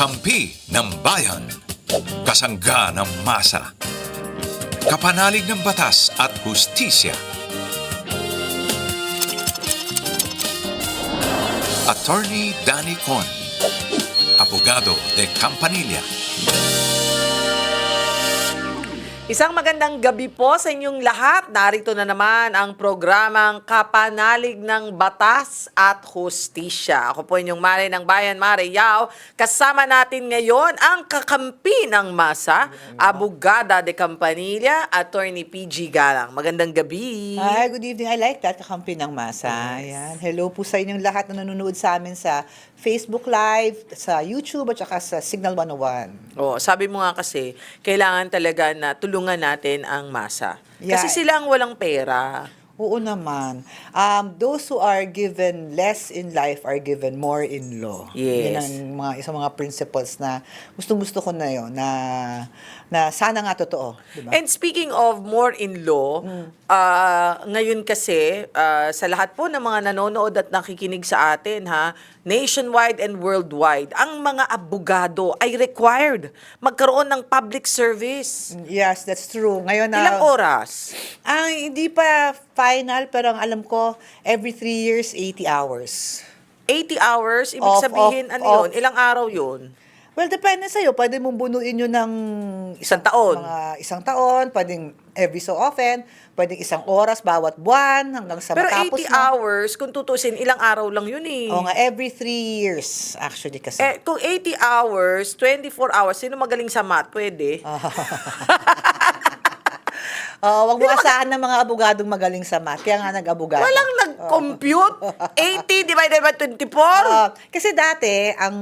Kakampi ng bayan. Kasangga ng masa. Kapanalig ng batas at hustisya. Attorney Danny Con. Abogado de Campanilla. Isang magandang gabi po sa inyong lahat. Narito na naman ang programang Kapanalig ng Batas at Hustisya. Ako po inyong Mare ng Bayan, Mare Yao. Kasama natin ngayon ang kakampi ng masa, Abogada de Campanilla, Attorney PG Galang. Magandang gabi. Hi, good evening. I like that, kakampi ng masa. Ayan. Hello po sa inyong lahat na nanonood sa amin sa Facebook Live, sa YouTube, at saka sa Signal 101. Oh, sabi mo nga kasi, kailangan talaga na tulungan natin ang masa. Yeah. Kasi sila ang walang pera. Oo naman. Um, those who are given less in life are given more in law. Yes. Yan ang mga, isang mga principles na gustong-gusto ko na yun, na, na sana nga totoo. Diba? And speaking of more in law, Mm. ah, ngayon kasi ah, sa lahat po ng mga nanonood at nakikinig sa atin ha, nationwide and worldwide, ang mga abogado ay required magkaroon ng public service. yes, that's true. Ngayon na... Ilang oras? Ah, hindi pa final, pero ang alam ko, every three years, 80 hours. 80 hours, ibig Off, sabihin off, ano off. yun? Ilang araw yun? Well, depende sa'yo. Pwede mong bunuin yun ng Isang taon. mga isang taon, pwedeng every so often, pwedeng isang oras bawat buwan hanggang sa Pero matapos 80 mo. hours, kung tutusin, ilang araw lang yun eh. Oo nga, every three years actually kasi. Eh, kung 80 hours, 24 hours, sino magaling sa math? Pwede. Oh, wag mo asahan ng mga abogadong magaling sa math. Kaya nga nag-abogado. Walang nag-compute. 80 divided by 24? Ah, kasi dati ang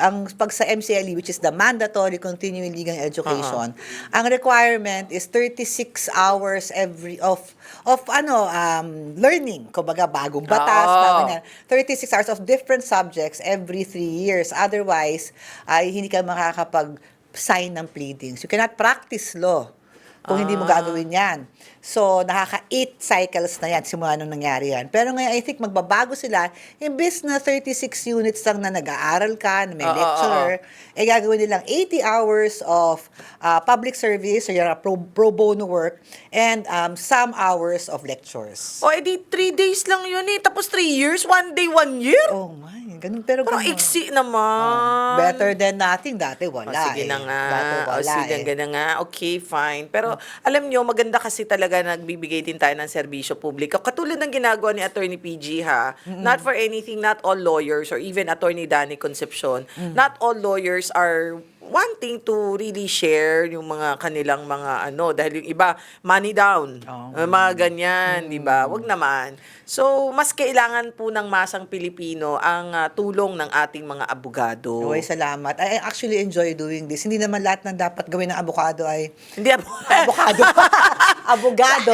ang pag sa MCLE which is the mandatory continuing legal education, ang requirement is 36 hours every of of ano um learning, kumbaga bagong batas, Oo. bagong yan. 36 hours of different subjects every three years. Otherwise, ay hindi ka makakapag sign ng pleadings. You cannot practice law kung hindi mo gagawin yan. So, nakaka-8 cycles na yan simula nung nangyari yan. Pero ngayon, I think magbabago sila. Imbis na 36 units lang na nag-aaral ka, na may Oo, lecturer, eh gagawin nilang 80 hours of uh, public service, so yung pro, pro bono work, and um, some hours of lectures. O, edi 3 days lang yun eh. Tapos 3 years, 1 day, 1 year? Oh my, ganun. Pero Parang ganun. iksi naman. Better than nothing. Dati wala O, sige eh. na nga. Dati o, wala sige eh. na nga. Okay, fine. Pero alam nyo, maganda kasi talaga nagbibigay din tayo ng serbisyo publiko. Katulad ng ginagawa ni Attorney PG ha. Not for anything, not all lawyers or even Attorney Danny Concepcion, not all lawyers are wanting to really share yung mga kanilang mga ano dahil yung iba money down Oh. uh, mga ganyan di ba wag naman so mas kailangan po ng masang Pilipino ang ah, tulong ng ating mga abogado Okay, salamat. I actually enjoy doing this. Hindi naman lahat ng dapat gawin ng abogado ay hindi abo- abogado. abogado.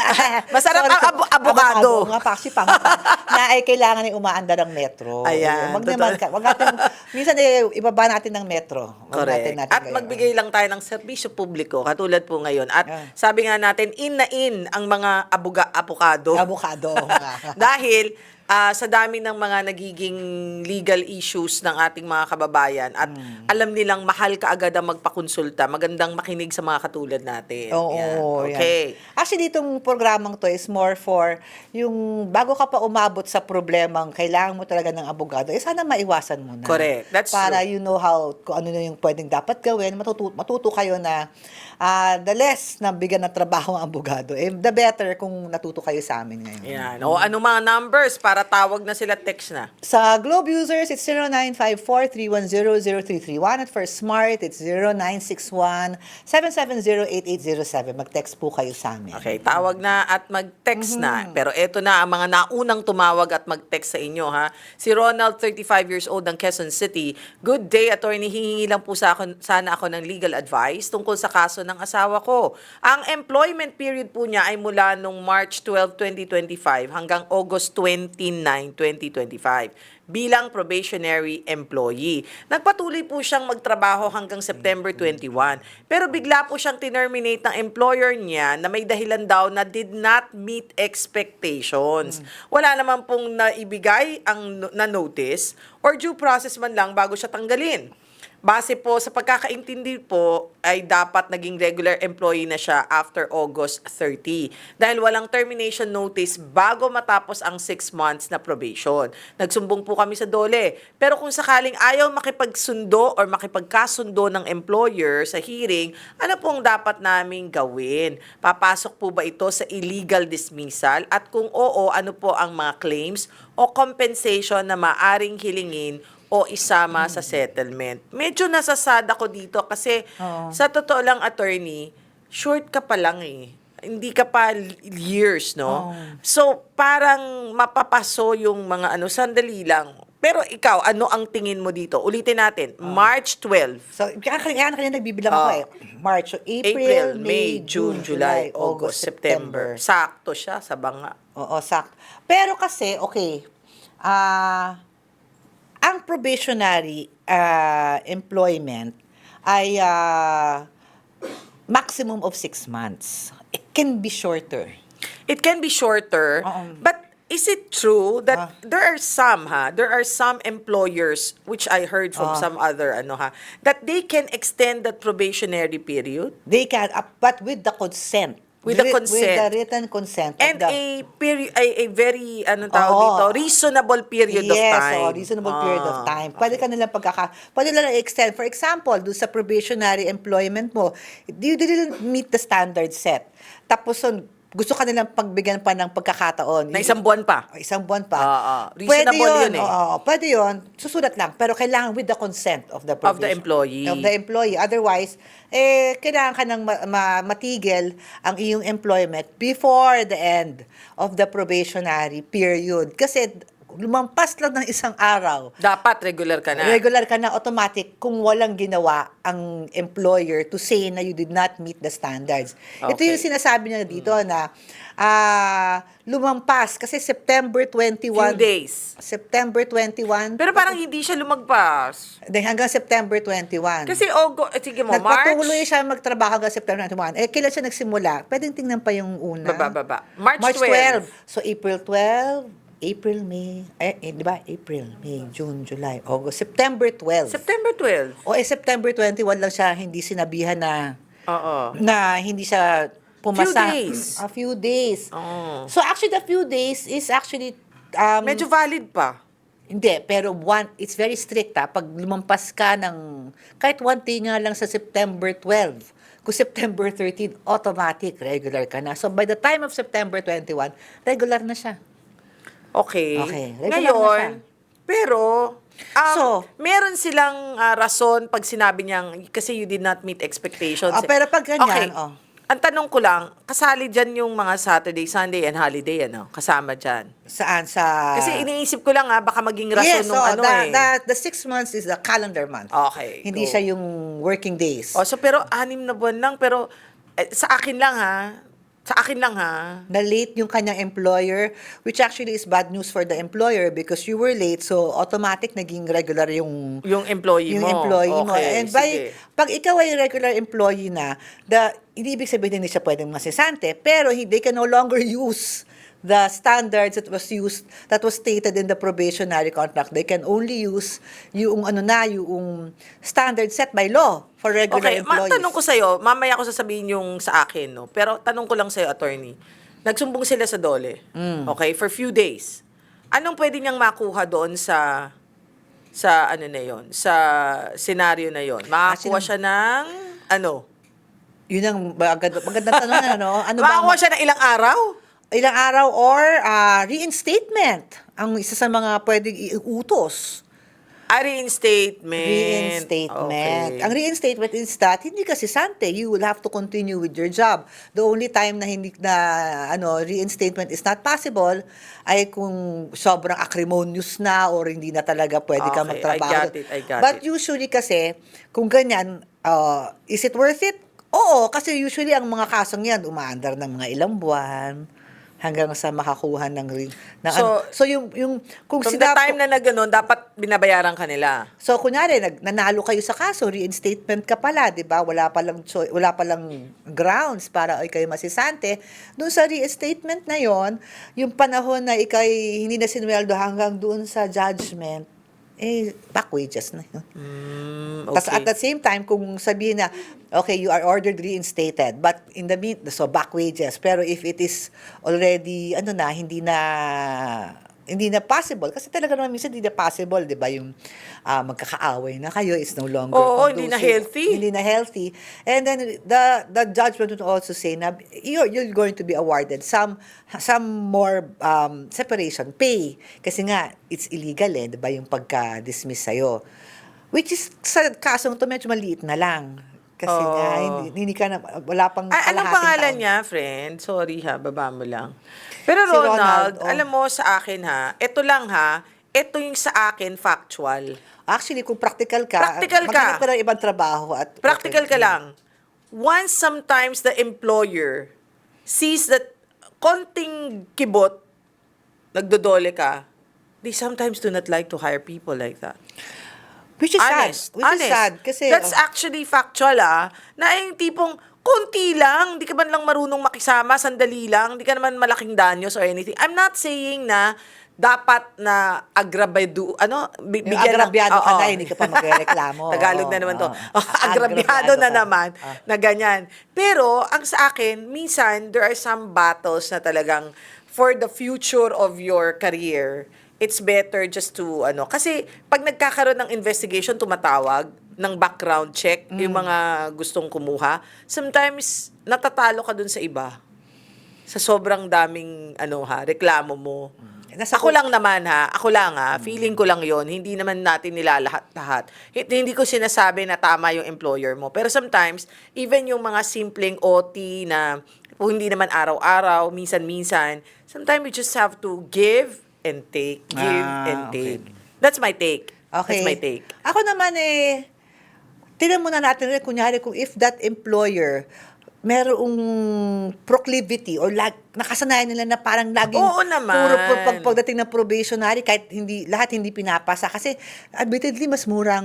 Masarap Sorry ang abo- abogado. Nga, paksi pangit. na ay kailangan ay umaandar ang metro. Ayan, Wag naman, wag natin, minsan eh, ibaba natin ng metro. Correct. natin natin At magbigay lang tayo ng serbisyo publiko, katulad po ngayon. At Yeah. sabi nga natin, in na in ang mga abuga, apokado. Nga. Dahil ah, sa dami ng mga nagiging legal issues ng ating mga kababayan at Hmm. alam nilang mahal ka agad ang magpakonsulta, magandang makinig sa mga katulad natin. Oo, Yan. yan. Okay. Actually, itong programang to is more for yung bago ka pa umabot sa problemang kailangan mo talaga ng abogado, eh sana maiwasan mo na. Correct. That's Para true. you know how, kung ano na yung pwedeng dapat gawin, matutu- matuto kayo na ah, the less na bigyan ng trabaho ang abogado, eh, the better kung natuto kayo sa amin ngayon. Yan. O ano mga numbers para tawag na sila text na. Sa Globe users, it's 0954-310-0331. At for Smart, it's 0961-770-8807. Mag-text po kayo sa amin. Okay, tawag na at mag-text na. Pero eto na ang mga naunang tumawag at mag-text sa inyo ha. Si Ronald, 35 years old ng Quezon City. Good day, attorney. Hihingi lang po sa ako, sana ako ng legal advice tungkol sa kaso ng asawa ko. Ang employment period po niya ay mula nung March 12, 2025 hanggang August 20 15-9-2025 bilang probationary employee. Nagpatuloy po siyang magtrabaho hanggang September 21. Pero bigla po siyang tinerminate ng employer niya na may dahilan daw na did not meet expectations. Wala naman pong naibigay ang no- na notice or due process man lang bago siya tanggalin. Base po sa pagkakaintindi po ay dapat naging regular employee na siya after August 30 dahil walang termination notice bago matapos ang 6 months na probation. Nagsumbong po kami sa dole. Pero kung sakaling ayaw makipagsundo or makipagkasundo ng employer sa hearing, ano pong dapat naming gawin? Papasok po ba ito sa illegal dismissal? At kung oo, ano po ang mga claims o compensation na maaring hilingin o isama sa settlement. Medyo nasasada ko dito kasi Oo. sa totoo lang, attorney, short ka pa lang eh. Hindi ka pa l- years, no? Oo. So, parang mapapaso yung mga ano, sandali lang. Pero ikaw, ano ang tingin mo dito? Ulitin natin, March 12. So, kaya kaya na kanina nagbibilang ako eh. March, so April, April, May, June, July, August, September. Sakto siya sa banga. Oo, sak. Pero kasi, okay, ah ang probationary ah, employment ay ah, maximum of six months. It can be shorter. It can be shorter, Oo. but is it true that Ah. there are some ha, there are some employers which I heard from Ah. some other ano ha, that they can extend that probationary period They can, uh, but with the consent. With the consent. With the written consent. of and the, a period a, a very ano tawag Oo. dito, reasonable period of yes, time. oh, reasonable period of time. Pwede ka nilang pagkaka... Pwede nilang extend. For example, doon sa probationary employment mo, you didn't meet the standard set. Tapos, yun, gusto ka nilang pagbigyan pa ng pagkakataon. Na isang buwan pa. Oh, isang buwan pa. Oo. Reasonable yun eh. Oo, pwede yun. Susulat lang. Pero kailangan with the consent of the Of the employee. Of the employee. Otherwise, eh, kailangan ka nang ma- ma- matigil ang iyong employment before the end of the probationary period. Kasi lumampas lang ng isang araw. Dapat regular ka na. Regular ka na automatic kung walang ginawa ang employer to say na you did not meet the standards. Ito Okay. yung sinasabi niya dito na ah, lumampas kasi September 21 Few days. September 21 Pero parang hindi siya lumagpas. Then hanggang September 21. Kasi Ogo, eh, sige mo, Nagpatuloy March, siya magtrabaho hanggang September 21. Eh, kailan siya nagsimula? Pwedeng tingnan pa yung una. Baba, baba. March, March 12. 12. So, April 12, April, May, eh, eh, di ba? April, May, June, July, August, September 12. September 12. o eh, September 21 lang siya hindi sinabihan na Oo. na hindi siya pumasa. Few days. A few days. Oo. So actually the few days is actually um, Medyo valid pa. hindi, pero one, it's very strict ha. Pag lumampas ka ng, kahit one day nga lang sa September 12, kung September 13, automatic, regular ka na. So by the time of September 21, regular na siya. Okay. Okay, regular na Ngayon, pero, um, So- meron silang ah, rason pag sinabi niyang, kasi you did not meet expectations. Ah, pero pag ganyan, okay. oh. Ang tanong ko lang, kasali dyan yung mga Saturday, Sunday, and holiday, ano? Kasama dyan. Saan? Sa... Kasi iniisip ko lang, ah, baka maging rason yes, nung oh, ano the, eh. the, the six months is the calendar month. Okay, Hindi go. siya yung working days. Oh, so pero anim na buwan lang, pero eh, sa akin lang ha. Sa akin lang ha. na late yung kanyang employer, which actually is bad news for the employer because you were late, so automatic naging regular yung Yung employee yung mo. employee mo. Okay, And by, sige. pag ikaw ay regular employee na, the, hindi ibig sabihin hindi siya pwedeng masisante, pero he, they can no longer use the standards that was used, that was stated in the probationary contract. They can only use yung ano na, yung standard set by law for regular Okay, employees. tanong ko sa'yo, mamaya ko sasabihin yung sa akin, no? Pero tanong ko lang sa'yo, attorney. Nagsumbong sila sa dole. Mm. Okay, for few days. Anong pwede niyang makuha doon sa sa ano na yon sa senaryo na yon Makakuha siya ng ano? Yun ang maganda, magandang tanong na, no? Ano ba ang- siya ng ilang araw? Ilang araw or ah, reinstatement ang isa sa mga pwedeng iutos. Ah, reinstatement. Reinstatement. Okay. Ang reinstatement is that hindi kasi sante, you will have to continue with your job. The only time na hindi na ano reinstatement is not possible ay kung sobrang acrimonious na or hindi na talaga pwede ka Okay, magtrabaho. I got it, I got But it. usually kasi kung ganyan, uh, is it worth it? Oo, kasi usually ang mga kasong yan umaandar ng mga ilang buwan. Hanggang sa makakuha ng ring. Ng So, ano. so yung yung kung From the sinabi- time na nagganon, dapat binabayaran ka nila. So kunyari nag, nanalo kayo sa kaso, reinstatement ka pala, 'di ba? Wala pa lang choi- wala pa lang grounds para ay kayo masisante. Doon sa reinstatement na 'yon, yung panahon na ikay hindi na sinweldo hanggang doon sa judgment, eh back wages na 'yun. Mm, Tapos okay. at the same time, kung sabihin na, okay, you are ordered reinstated, but in the mean, so back wages. Pero if it is already, ano na, hindi na, hindi na possible. Kasi talaga naman minsan hindi na possible, di ba? Yung ah, magkakaaway na kayo is no longer Oo, hindi na healthy. Hindi na healthy. And then the the judgment would also say na you're, you're going to be awarded some some more um, separation pay. Kasi nga, it's illegal eh, di ba? Yung pagka-dismiss sa'yo. Which is, sa kasong to, medyo maliit na lang. Kasi Oo. nga, hindi, hindi ka na, wala pang Ay, anong kalahating pangalan taon. niya, friend? Sorry ha, baba mo lang. Pero Si Ronald, Ronald, oh. alam mo sa akin ha, ito lang ha, ito yung sa akin factual. Actually, kung practical ka, Practical ka. maghanap ka ng ibang trabaho at Practical ka lang. Once sometimes the employer sees that konting kibot, nagdodole ka, they sometimes do not like to hire people like that. Which is honest, sad. Which honest. is sad. Kasi, That's actually factual ah. Na yung tipong, konti lang, di ka man lang marunong makisama, sandali lang, di ka naman malaking danyos or anything. I'm not saying na dapat na agrabado, ano, Yung bigyan ng- agrabyado ka Oo. na, hindi ka pa magreklamo. Tagalog na naman to. oo. agrabyado na ka. naman, Ah. na ganyan. Pero, ang sa akin, minsan, there are some battles na talagang for the future of your career, it's better just to, ano, kasi pag nagkakaroon ng investigation, tumatawag, ng background check, yung Mm. mga gustong kumuha, sometimes natatalo ka dun sa iba. Sa sobrang daming, ano ha, reklamo mo. Nasa ako lang naman ha, ako lang ha, feeling ko lang yon hindi naman natin nilalahat-lahat. Hindi ko sinasabi na tama yung employer mo. Pero sometimes, even yung mga simpleng OT na kung hindi naman araw-araw, minsan-minsan, sometimes you just have to give and take, give Ah, and okay. take. That's my take. Okay. That's my take. Ako naman eh, tingnan muna natin rin, kunyari, kung if that employer merong proclivity or lag, nakasanayan nila na parang laging Oo naman. puro pag, pag, pagdating ng probationary kahit hindi lahat hindi pinapasa kasi admittedly mas murang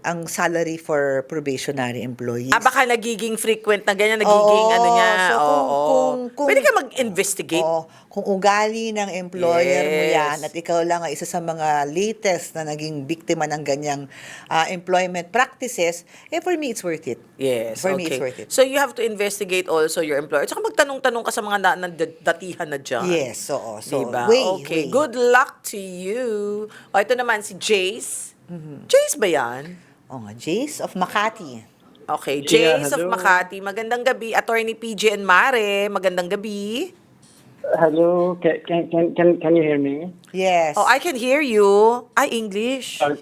ang salary for probationary employees. Ah, baka nagiging frequent na ganyan, nagiging Oo, ano niya. so kung- oo. kung- kung- Pwede ka mag-investigate. Oo. kung ugali ng employer mo Yes. yan at ikaw lang ang isa sa mga latest na naging biktima ng ganyang ah, employment practices, eh for me, it's worth it. Yes, For okay. me, it's worth it. So you have to investigate also your employer. Tsaka magtanong-tanong ka sa mga na, na, datihan na dyan. Yes, oo. So, diba? way, okay. way. Good luck to you. O, ito naman si Jace. Mm-hmm. Jace ba yan? Oh, nga, Jace of Makati. Okay, Yeah, Jace of hello. Makati. Magandang gabi. Attorney PJ and Mare. Magandang gabi. Hello, can, can, can, can, can you hear me? Yes. Oh, I can hear you. Ay, English. Uh,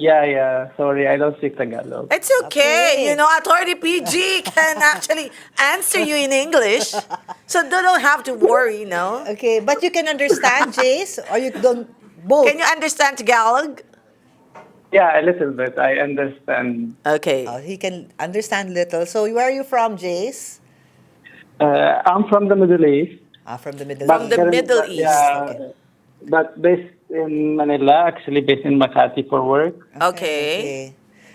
yeah, yeah, sorry, I don't speak Tagalog. It's okay. Okay. You know, Authority PG can actually answer you in English. So don't don't have to worry, no? Okay, but you can understand, Jace, or you don't both? Can you understand Tagalog? Yeah, a little bit, I understand. Okay. Oh, he can understand little. So, where are you from, Jace? Uh, I'm from the Middle East. Ah, from the Middle From East. the Middle East, Yeah, okay. but based in Manila, actually based in Makati for work. Okay. Okay.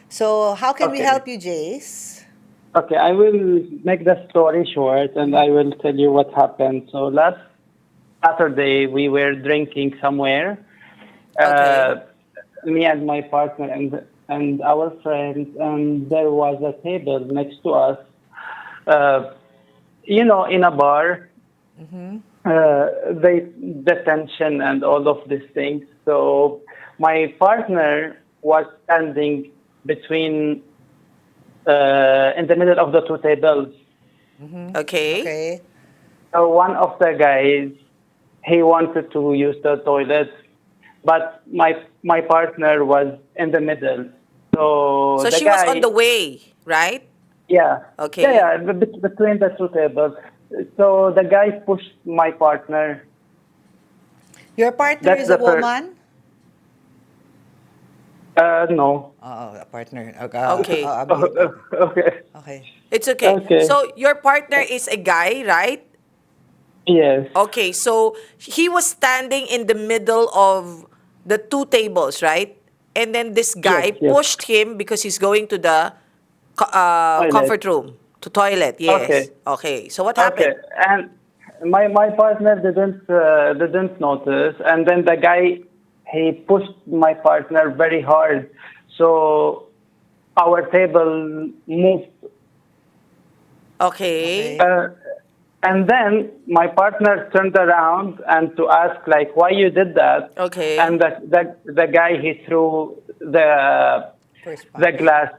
So, how can we Okay. help you, Jace? Okay, I will make the story short and I will tell you what happened. So last Saturday, we were drinking somewhere. Uh, me and my partner and and our friends, and there was a table next to us. Uh, you know, in a bar, uh, the tension and all of these things. So my partner was standing between uh, in the middle of the two tables. Okay. Okay. So one of the guys, he wanted to use the toilet, but my my partner was in the middle. So, So the she was on the way, right? Yeah. Okay. Yeah, yeah, be- between the two tables. So the guy pushed my partner. Your partner That's is a the fir- woman? Uh, no. Oh, a partner. Okay. Oh, a okay. okay. It's okay. Okay. So your partner is a guy, right? Yes. Okay, so he was standing in the middle of the two tables, right? And then this guy Yes, yes. pushed him because he's going to the co- uh, Toilet. comfort room. To toilet, yes. Okay. Okay, so what happened? Okay, happened? and my my partner didn't uh, didn't notice, and then the guy he pushed my partner very hard, so our table moved, Okay. uh, and then my partner turned around and to ask like why you did that. Okay. and the the, the guy he threw the the glass.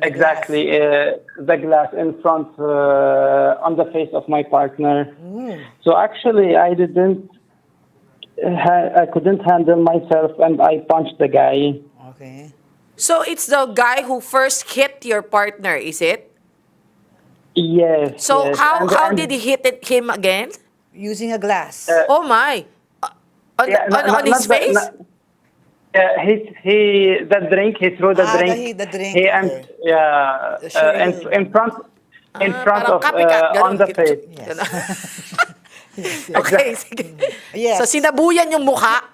The exactly, uh, the glass in front uh, on the face of my partner. Mm. So actually, I didn't, ha- I couldn't handle myself, and I punched the guy. Okay. So it's the guy who first hit your partner, is it? Yes. So yes. how And- how and- did he hit it, him again? Using a glass. Uh, oh my. Uh, on, Yeah, on, not- on his not face? not- yeah, he he the drink he threw the Ah, the- drink. he- the drink, He and okay. yeah The uh, in, sugar. in front in Ah, front parang of copycat, uh, ganun. on the face. Yes. Ganun. okay, sige. Yes. So sinabuyan yung mukha.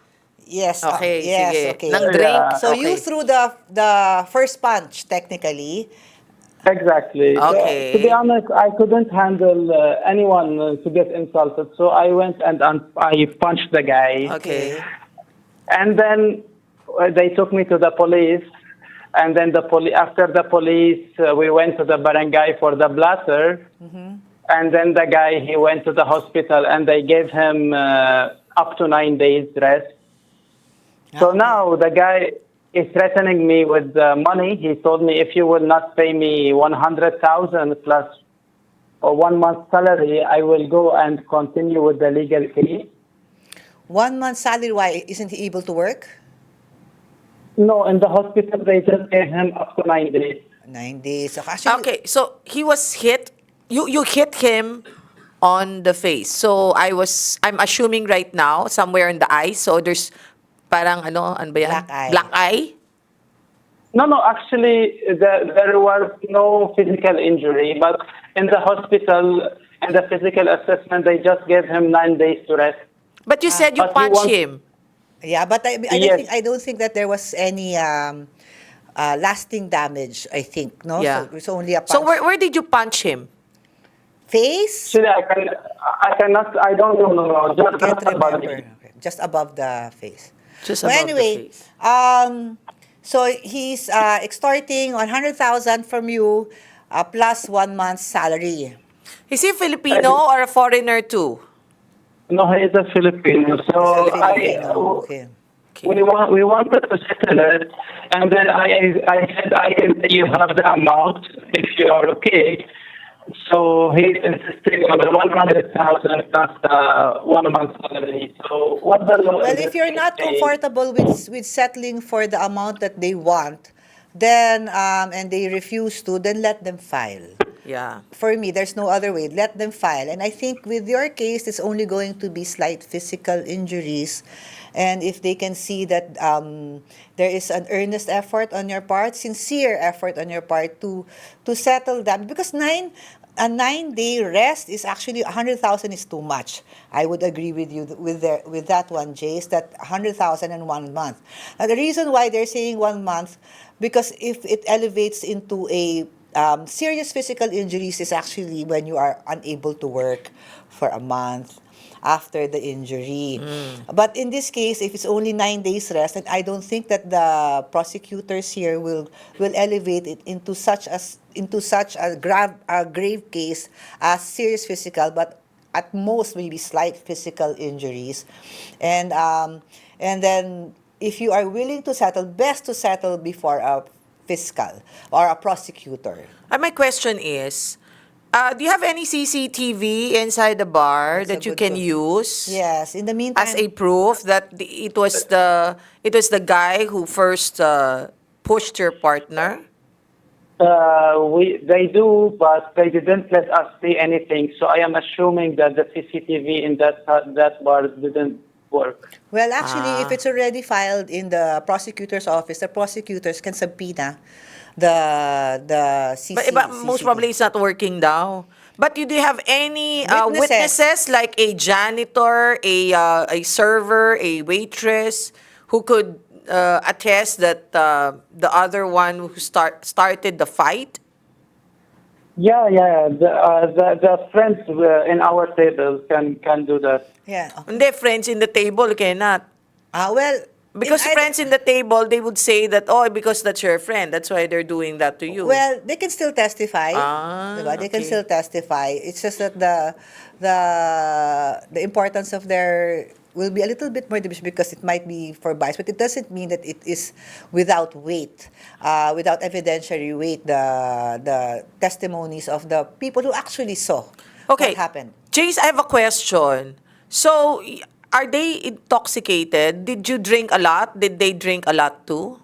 Yes. uh, Okay, yes, sige. okay. Ng drink. Yeah. So you threw the the first punch technically. Exactly. So, Okay. to be honest, I couldn't handle uh, anyone uh, to get insulted, so I went and un- I punched the guy. Okay. And then they took me to the police. And then the poli- after the police, uh, we went to the barangay for the blatter. And then the guy, he went to the hospital and they gave him uh, up to nine days rest. So now the guy is threatening me with uh, money. He told me if you will not pay me 100,000 plus or one month salary, I will go and continue with the legal case. One month salary. Why isn't he able to work? No, in the hospital they just gave him up to nine days. Nine days. So actually, Okay, so he was hit. You you hit him on the face. So I was I'm assuming right now somewhere in the eye. So there's parang ano, ano ba yan? Black eye. Black eye? No, no, actually, the, there was no physical injury, but in the hospital, in the physical assessment, they just gave him nine days to rest. But you said you But he punched wants- him. Yeah, but I, I, don't Yes. think, I don't think that there was any um, uh, lasting damage. I think no. Yeah. So it's only a punch. So where where did you punch him? face. Actually, I can, I cannot, I don't know, no, no, just Can't just about remember. it. Okay. Just above the face. Just Well, above the anyway, face. um, so he's uh, extorting 100,000 from you uh, plus one month's salary. Is he Filipino or a foreigner too? No, he is a Filipino. So Filipino, I, okay. we want, we wanted to settle it, and then I, I said I can you have the amount if you are okay. So he's insisting on the one hundred thousand plus the one month salary. So what the law? Well, if you're not saying- comfortable with with settling for the amount that they want, then um, and they refuse to, then let them file. Yeah. For me, there's no other way. Let them file. And I think with your case, it's only going to be slight physical injuries. And if they can see that um, there is an earnest effort on your part, sincere effort on your part to to settle that, because nine a nine day rest is actually a hundred thousand is too much. I would agree with you with their, with that one, Jace. That a hundred thousand in one month. Now, the reason why they're saying one month, because if it elevates into a um, serious physical injuries is actually when you are unable to work for a month after the injury. But in this case, if it's only nine days rest, and I don't think that the prosecutors here will will elevate it into such as into such a grave a grave case as serious physical, but at most maybe slight physical injuries, and um, and then if you are willing to settle, best to settle before a fiscal or a prosecutor. Uh, my question is, uh, do you have any CCTV inside the bar That's a that you good can one. use Yes. In the meantime, as a proof that the, it was the it was the guy who first uh, pushed your partner? Uh, we they do, but they didn't let us see anything. So I am assuming that the CCTV in that that bar didn't work. Well, actually, Ah. if it's already filed in the prosecutor's office, the prosecutors can subpoena the the CC. But, but most CCTV. probably it's not working daw. But you do you have any uh, Witnesses. witnesses like a janitor, a uh, a server, a waitress who could uh, attest that uh, the other one who start started the fight? Yeah, yeah. The, uh, the, the friends uh, in our table can, can do that. Yeah. Hindi, friends in the table cannot. Ah, well, Because in- I- friends in the table, they would say that, oh, because that's your friend. That's why they're doing that to you. Well, they can still testify. Ah, diba? They can okay. still testify. It's just that the the the importance of their will be a little bit more diminished because it might be for bias, but it doesn't mean that it is without weight, uh, without evidentiary weight. The the testimonies of the people who actually saw okay. what happened. Chase, I have a question. So, are they intoxicated? Did you drink a lot? Did they drink a lot too?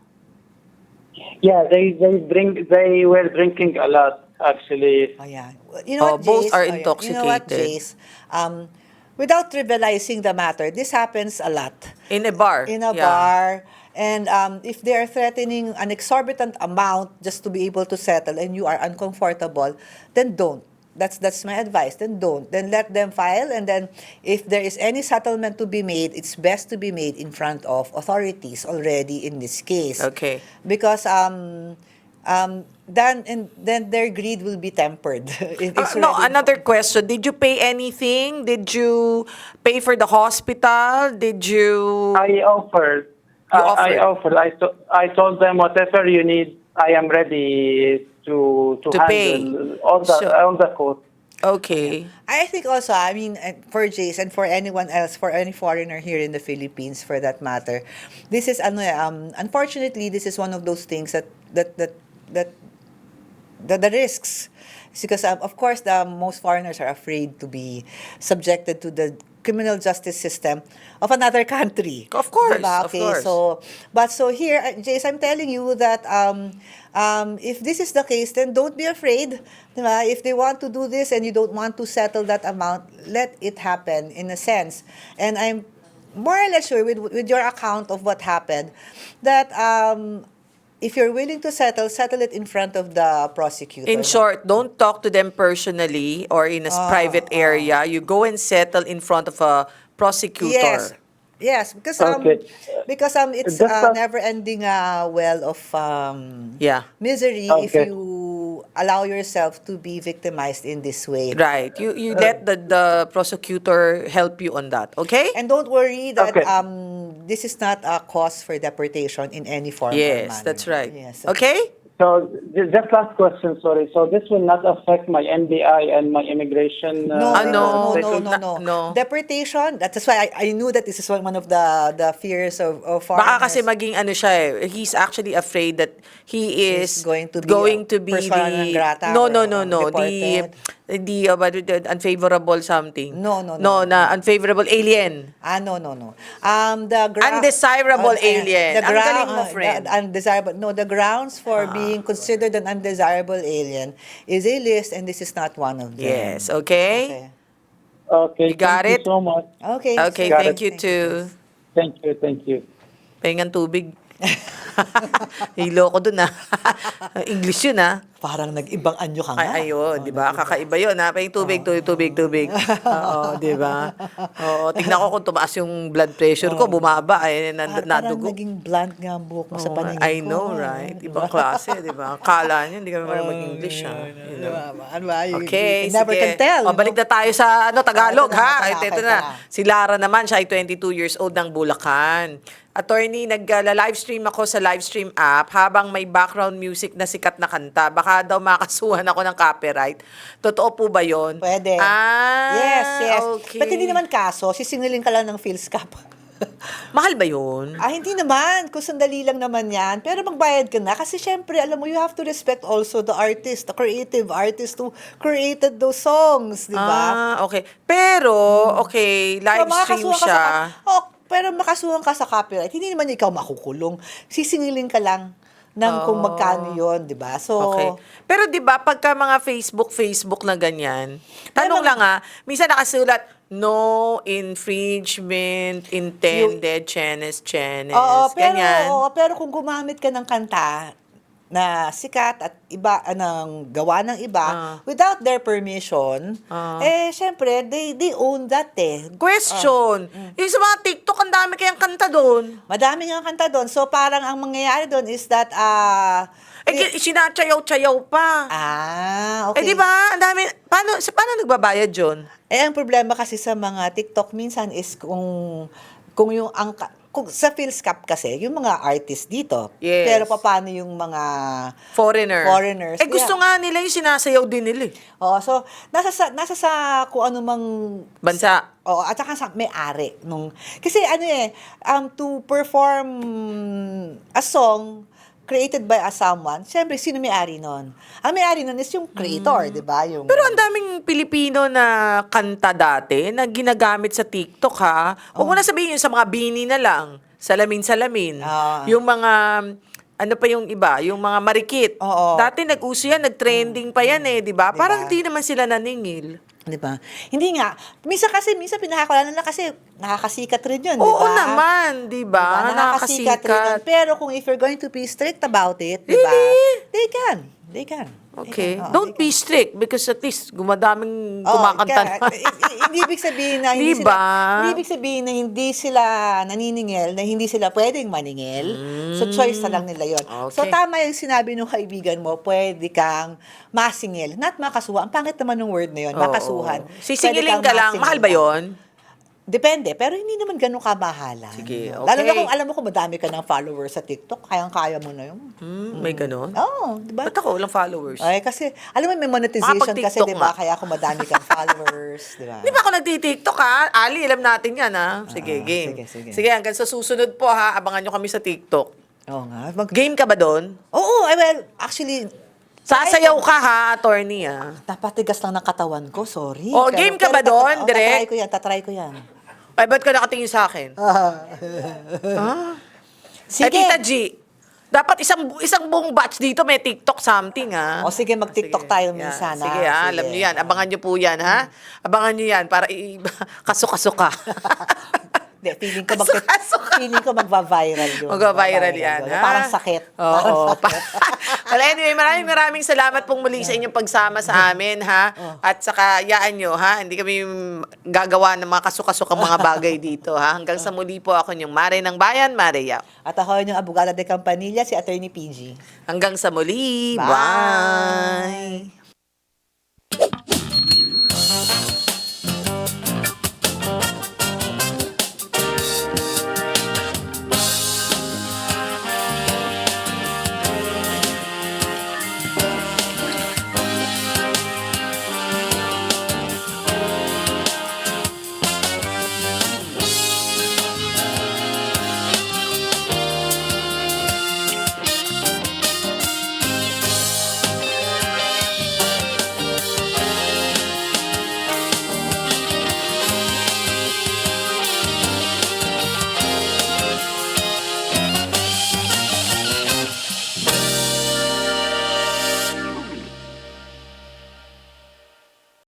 Yeah, they, they drink. They were drinking a lot, actually. Oh, yeah. You know Oh, what, both Jace? are Oh, yeah. You know what, intoxicated. Jace? Um, without trivializing the matter, this happens a lot. In a bar? In a Yeah. bar. And um, if they are threatening an exorbitant amount just to be able to settle and you are uncomfortable, then don't. That's that's my advice. Then don't. Then let them file and then if there is any settlement to be made, it's best to be made in front of authorities already in this case. Okay. Because um um then and then their greed will be tempered. It- Uh, no, already- another question. Did you pay anything? Did you pay for the hospital? Did you... I offered. You uh, I offered. offered. I, to, I told them whatever you need, I am ready to to, To pay. handle all the So- all the cost. Okay. I think also, I mean, uh, for Jace and for anyone else, for any foreigner here in the Philippines, for that matter, this is ano, eh, um, unfortunately, this is one of those things that that that that the, the risks. Because um, of course the most foreigners are afraid to be subjected to the criminal justice system of another country. Of course, Diba? of Okay, course. so but so here, uh, Jace, I'm telling you that um, um, if this is the case, then don't be afraid. Diba? If they want to do this and you don't want to settle that amount, let it happen in a sense. And I'm more or less sure with, with your account of what happened that um, if you're willing to settle, settle it in front of the prosecutor. In short, don't talk to them personally or in a s- Ah, private area. You go and settle in front of a prosecutor. Yes. Yes, because um, Okay. because um, it's Just a a- never-ending uh, well of um, Yeah. misery if Okay. you allow yourself to be victimized in this way. Right. You you let the, the prosecutor help you on that. Okay? And don't worry that Okay. um, this is not a cause for deportation in any form or yes, manner. that's right. Yes. Okay? So just last question, sorry. So this will not affect my NBI and my immigration. No, Ah, no, no. no, no, no, no, No. Deportation, that's why I, I knew that this is one, one of the the fears of, of foreigners. Baka kasi maging ano siya eh, he's actually afraid that he is He's going to be going a to be persona the non grata no or, no no no the deported. The uh, what the unfavorable something No, no, no no. na unfavorable alien Ah, no, no, no. Um, the gra- Undesirable uh, uh, alien. The Ang ground, galing mo, friend. the undesirable. No, the grounds for being considered an undesirable alien is a list, and this is not one of them. yes okay, Okay. Okay. You got thank it? You so much. Okay. okay Got thank it. you too Thank you. Thank you. pahingan tubig hilo ko dun ah English yun ah Parang nag-ibang anyo ka nga. Ay, ayun, di ba? Kakaiba yun, ha? Pahing tubig, tubig, tubig, tubig. Oo, di ba? Oo, tingnan ko kung tumaas yung blood pressure ko, bumaba, eh, na, Par- parang nadugo. naging blunt nga ang buhok mo sa Oo, paningin I ko. know, right? Ibang klase, di ba? Kala niyo, hindi kami marunong mag-English, ha? You know? Ano ba? You- Okay, you never sige. can tell. O, you balik know? na tayo sa ano, Tagalog, Ah, ito na, ha? ito na, Ito, na. na. Si Lara naman, siya ay 22 years old ng Bulacan. Attorney, nag-livestream ako sa livestream app habang may background music na sikat na kanta. Baka daw makasuhan ako ng copyright. Totoo po ba yon? Pwede. Ah, yes, yes. Okay. But hindi naman kaso, sisingilin ka lang ng PhilScap. Mahal ba yun? ah, hindi naman. Kung sandali lang naman yan. Pero magbayad ka na. Kasi syempre, alam mo, you have to respect also the artist, the creative artist who created those songs, di ba? Ah, okay. Pero, okay, live stream makakasuhan ka siya. Sa, oh, pero makasuhan ka sa copyright. Hindi naman ikaw makukulong. Sisingilin ka lang ng kung Oh. magkano yon di ba? So, Okay. Pero 'di ba pagka mga Facebook Facebook na ganyan, tanong lang ah, minsan nakasulat no infringement intended chenes chenes Oo, pero, ganyan. oo, pero kung gumamit ka ng kanta, na sikat at iba anong gawa ng iba Ah. without their permission Ah. eh syempre they they own that eh Question. Yung sa mga TikTok, ang dami kayang kanta doon. madami nga kanta doon so parang ang mangyayari doon is that ah Eh, ki- sinatsayaw-tsayaw pa. ah Eh, okay di ba? Ang dami. Paano, sa, paano nagbabayad yun? Eh, ang problema kasi sa mga TikTok minsan is kung, kung yung ang kung sa Philscap kasi, yung mga artist dito. Yes. Pero paano yung mga... Foreigner. Foreigners, Eh, gusto yeah. nga nila yung sinasayaw din nila eh. Oh, so, nasa sa, nasa sa kung ano mang... Bansa. Oo, at saka sa may-ari. Nung, kasi ano eh, um, to perform a song created by a someone, syempre, sino may-ari nun? Ang may-ari nun is yung creator, di ba? Yung, Mm. Pero ang daming Pilipino na kanta dati na ginagamit sa TikTok ha. Huwag mo na sabihin yun sa mga bini na lang. Salamin-salamin. Ah. Yung mga, ano pa yung iba? Yung mga marikit. Oo. Dati nag-uso yan, nag-trending pa yan eh, di ba? Diba? Parang di naman sila naningil. Di ba? Hindi nga. Minsan kasi, minsan pinakakulan na kasi nakakasikat rin yun, di ba? Oo naman, di ba? Diba? Nakakasikat rin yun. Nakakasikat. Pero kung if you're going to be strict about it, di ba? Really? They can. They can. They Okay. can. Oo, Don't they be strict because at least gumadaming Oo, kumakanta i- i- hindi ibig sabihin na hindi Diba? sila hindi ibig sabihin na hindi sila naniningil, na hindi sila pwedeng maningil. So choice na lang nila 'yon. So Okay. tama yung sinabi ng kaibigan mo, pwede kang masingil, not makasuha. Ang pangit naman ng word na 'yon, Oo. makasuhan. Sisingilin Pwede ka lang. masingil Mahal ba yon? Depende, pero hindi naman ganun kamahalan. Sige, Lalo na okay. kung alam mo kung madami ka ng followers sa TikTok, kayang-kaya mo na yun. Hmm, may ganon? Oo, di ba? Ba't ako walang followers? Ay, kasi, alam mo, may monetization kasi, di ba? Kaya kung madami kang followers, di ba? Di ba ako nagtitiktok ha? Ali, alam natin yan ha? Sige, Ah, game. sige, sige. hanggang sa susunod po ha, abangan nyo kami sa TikTok. Oo nga. Mag- Game ka ba doon? Oo, eh, well, actually, Sasayaw ka ha, attorney ha? napatigas lang ng katawan ko, sorry. Oh, game ka ba doon, tat- Direk? Tatry ko yan, tatry ko yan. Ay, ba't ka nakatingin sa akin? Sige. Eh, Tita G, dapat isang isang buong batch dito may TikTok something ha? O sige, mag-TikTok Sige. tayo Yan. minsan, ha? Sige ha, Sige. alam nyo yan. Abangan nyo po yan ha. Abangan nyo yan para i- kasuka-suka. Hindi, feeling ko, mag feeling ko magva-viral yun. Magva-viral yan, yun. ha? Parang sakit. Parang Oo. sakit. well, anyway, maraming maraming salamat pong muli sa inyong pagsama sa amin, ha? Oh. At saka, yaan nyo, ha? Hindi kami gagawa ng mga kasuka-sukang mga bagay dito, ha? Hanggang sa muli po ako yung Mare ng Bayan, Mare Yao. At ako yung abogada de Campanilla, si Attorney PG. Hanggang sa muli. Bye. Bye.